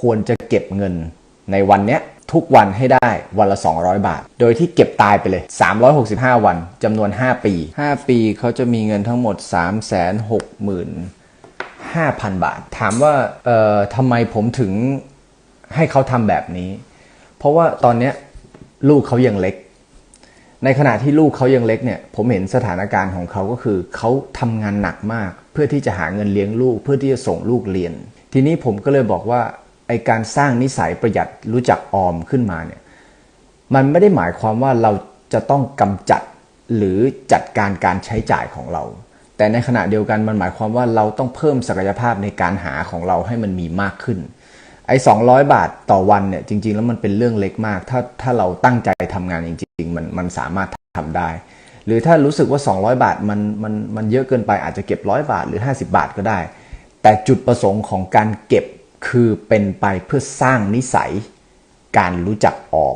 ควรจะเก็บเงินในวันเนี้ยทุกวันให้ได้วันละ 200 บาท โดยที่เก็บตายไปเลย 365 วันจำนวน 5 ปี 5 ปีเขาจะมีเงินทั้งหมด 3 6 0 0 0 5,000 บาท ถามว่าเอ่อทำไมผมถึงให้เขาทำแบบนี้ เพราะว่าตอนเนี้ยลูกเขายังเล็ก ในขณะที่ลูกเขายังเล็กเนี่ย ผมเห็นสถานการณ์ของเขาก็คือเขาทำงานหนักมาก เพื่อที่จะหาเงินเลี้ยงลูก เพื่อที่จะส่งลูกเรียน ทีนี้ผมก็เลยบอกว่า ไอการสร้างนิสัยประหยัดรู้จักออมขึ้นมาเนี่ยมันไม่ได้หมายความว่าเราจะต้องกำจัดหรือจัดการการใช้จ่ายของเรา แต่ในขณะเดียวกันมันหมายความว่าเราต้องเพิ่มศักยภาพในการหาของเราให้มันมีมากขึ้น ไอ้200 บาทต่อวันเนี่ยจริง ๆ แล้วมันเป็นเรื่องเล็กมาก ถ้าถ้าเราตั้งใจทำงานจริง ๆ มันมันสามารถทำได้ หรือถ้ารู้สึกว่า 200 บาทมันมันมันเยอะเกินไปอาจจะเก็บร้อยบาทหรือ 50 บาทก็ได้ แต่จุดประสงค์ของการเก็บ คือเป็นไปเพื่อสร้างนิสัย การรู้จักออม